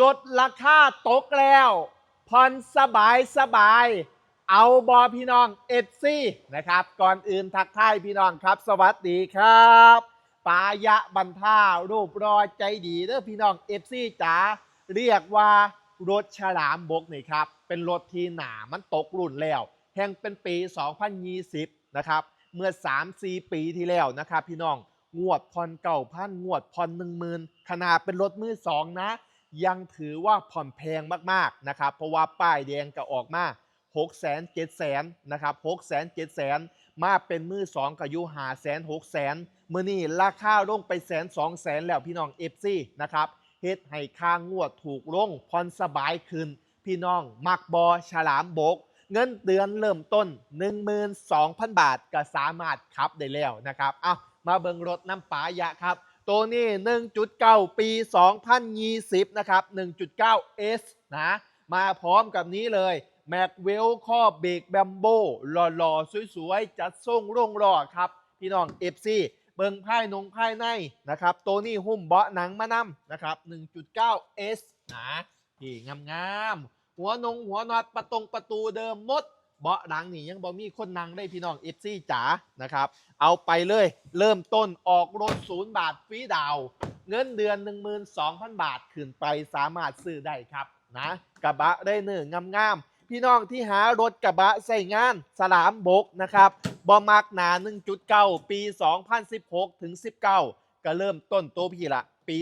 ลดราคาตกแล้วผ่อนสบายสบาย เอาบอพี่น้องเอฟซีนะครับ ก่อนอื่นทักทายพี่น้องครับ สวัสดีครับปายะบรรท่ารูปรอใจดีเด้อพี่น้องเอฟซีจ๋าเรียกว่ารถฉลามบกนี่ครับ เป็นรถที่หนามันตกรุ่นแล้ว แห่งเป็นปี 2020 นะครับ เมื่อ 3-4 ปีที่แล้วนะครับ พี่น้องงวดผ่อนเก่าพันงวดผ่อนหนึ่งหมื่นขนาดเป็นรถมือสองนะ ยังถือว่าผ่อนแพงมากๆนะครับ เพราะว่าป้ายแดงก็ออกมา6 0 0 0 0 7 0 0 0นะครับ6 0 0 0 0 7 0 0 0มาเป็นมือสองก็อยู่หาแสนหกแสนมื่อนี้ราคาลงไปแสนสองแสนแล้วพี่น้องเอฟซีนะครับเฮ็ดให้ค่างวดถูกลงผ่อนสบายขึ้น พี่น้อง มักบอฉลามบก เงินเดือนเริ่มต้น 12,000 บาทก็สามารถขับได้แล้วนะครับเอามาเบิงรถน้ำปายะครับ ตัวนี้ 1.9 ปี 2020 นะครับ 1.9 S นะ มาพร้อมกับนี้เลยแม็กเวลข้อเบรกแบมโบหล่อๆ สวยๆ จัดส่งโรงรอครับ พี่น้อง FC เบิงภายนงภายในนะครับ ตัวนี้หุ้มเบาะหนังมานำนะครับ 1.9 S นะที่งามๆ หัวนงหัวนอตประตงประตูเดิมหมด เบาะหลังนี่ยังบ่มีคนนั่งได้พี่น้อง FC จ๋านะครับ เอาไปเลยเริ่มต้นออกรถศูนย์บาทฟรีดาว เงินเดือน 12,000 บาทขึ้นไปสามารถซื้อได้ครับนะกระบะได้เนื้องามๆพี่น้องที่หารถกระบะใส่งานสลามบกนะครับบอมักหนา 1.9 ปี 2016 ถึง 19 ก็เริ่มต้นตัวพี่ละ ปี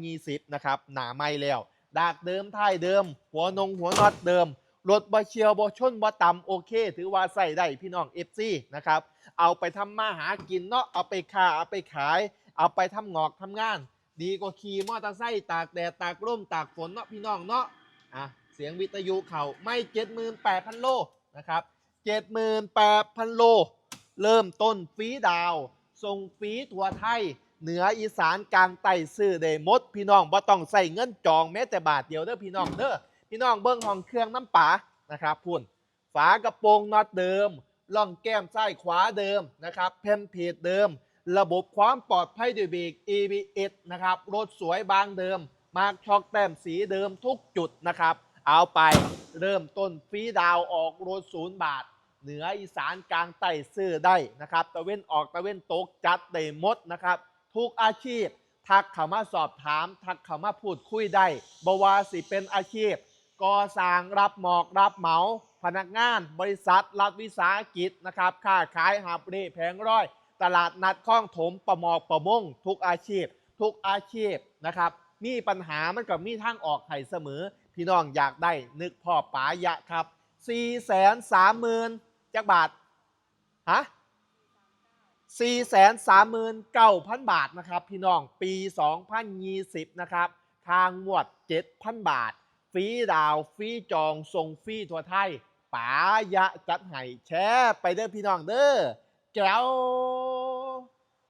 2020 นะครับ หนาไม่แล้ว ดากเดิมท้ายเดิม หัวนงหัวนอตเดิม รถบ่เชียวบ่ชนบ่ต่ำโอเค ถือว่าใส่ได้พี่น้อง FC นะครับ เอาไปทำมาหากินเนาะเอาไปค้าเอาไปขาย เอาไปทำงอกทำงาน ดีกว่าขี่มอเตอร์ไซค์ตากแดดตากร่มตากฝนเนาะพี่น้องเนาะอะเสียงวิทยุเขาไม่78,000โลนะครับ78,000โล เริ่มต้นฟรีดาวส่งฟรีทั่วไทยเหนืออีสานกลางใต้ซื้อได้หมดพี่น้องบ่ต้องใส่เงินจองแม้แต่บาทเดียวเด้อพี่น้องเด้อ พี่น้องเบิ้งห้องเครื่องน้ำปานะครับพุ่นฝากระโปรงน็อตเดิมล่องแก้มซ้ายขวาเดิมนะครับเพมเพจเดิม ระบบความปลอดภัยด้วยเบรก ABS นะครับรถสวยบางเดิม มาร์กช็อกแต้มสีเดิมทุกจุดนะครับ เอาไปเริ่มต้นฟรีดาวออกรถศูนย์บาท เหนืออีสานกลางใต้ซื้อได้นะครับตะเว้นออกตะเว้นตกจัดได้หมดนะครับ ทุกอาชีพ ทักเข้ามาสอบถาม ทักเข้ามาพูดคุยได้บว่าสิเป็นอาชีพ ก่อสร้างรับหมอกรับเหมา พนักงาน บริษัท รัฐวิสาหกิจนะครับค้าขายหาบเร่แผงร้อย ตลาดนัดคลองถมประหมอกประมง ทุกอาชีพ ทุกอาชีพนะครับ มีปัญหามันก็มีทางออกให้เสมอ พี่น้องอยากได้นึกพ่อป๋ายะครับ4 3 0 0 0 0จักบาทฮะ4 3 9 0 0 0บาทนะครับ พี่น้องปี2020นะครับ ทางงวด7,000บาท ฟีดาวฟีจองทรงฟีทั่วไทยป๋ายะจัดให้แชร์ไปเด้อพี่น้องเด้อแก้ว